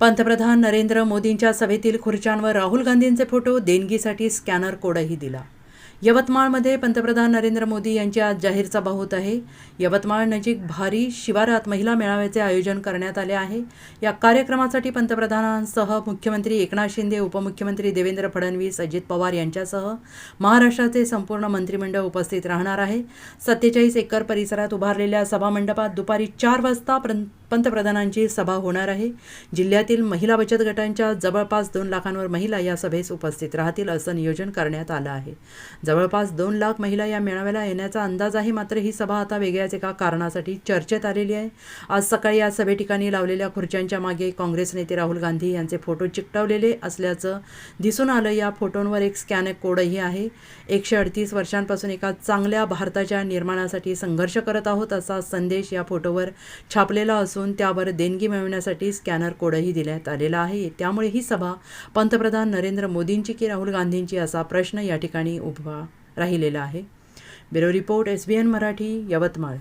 पंतप्रधान नरेंद्र मोदींच्या सभेतील खुर्च्यांवर राहुल गांधींचे फोटो देणगीसाठी स्कॅनर कोडही दिला. यवतमाळमध्ये पंतप्रधान नरेंद्र मोदी यांची आज जाहीर सभा होत आहे. यवतमाळ नजीक भारी शिवारात महिला मेळाव्याचे आयोजन करण्यात आले आहे. या कार्यक्रमासाठी पंतप्रधानांसह मुख्यमंत्री एकनाथ शिंदे उपमुख्यमंत्री देवेंद्र फडणवीस अजित पवार यांच्यासह महाराष्ट्राचे संपूर्ण मंत्रिमंडळ उपस्थित राहणार आहे. सत्तेचाळीस एकर परिसरात उभारलेल्या सभामंडपात दुपारी चार वाजता पंतप्रधानांची सभा होणार आहे. जिल्ह्यातील महिला बचत गटांच्या जवळपास दोन लाखांवर महिला या सभेस उपस्थित राहतील असं नियोजन करण्यात आलं आहे. जवळपास दोन लाख महिला या मेळाव्याला येण्याचा अंदाज आहे मात्र ही सभा आता वेगळ्याच एका कारणासाठी चर्चेत आलेली आहे. आज सकाळी या सभे ठिकाणी लावलेल्या खुर्च्यांच्या मागे काँग्रेस नेते राहुल गांधी यांचे फोटो चिकटवलेले असल्याचं दिसून आलं. या फोटोंवर एक स्कॅन कोडही आहे. एकशे अडतीस वर्षांपासून एका चांगल्या भारताच्या निर्माणासाठी संघर्ष करत आहोत असा संदेश या फोटोवर छापलेला असून त्यावर देणगी मिळवण्यासाठी स्कॅनर कोडही देण्यात आलेला आहे. त्यामुळे ही सभा पंतप्रधान नरेंद्र मोदींची की राहुल गांधींची असा प्रश्न या ठिकाणी उभा राहिलेला आहे. Bureau report S B N Marathi Yavatmal.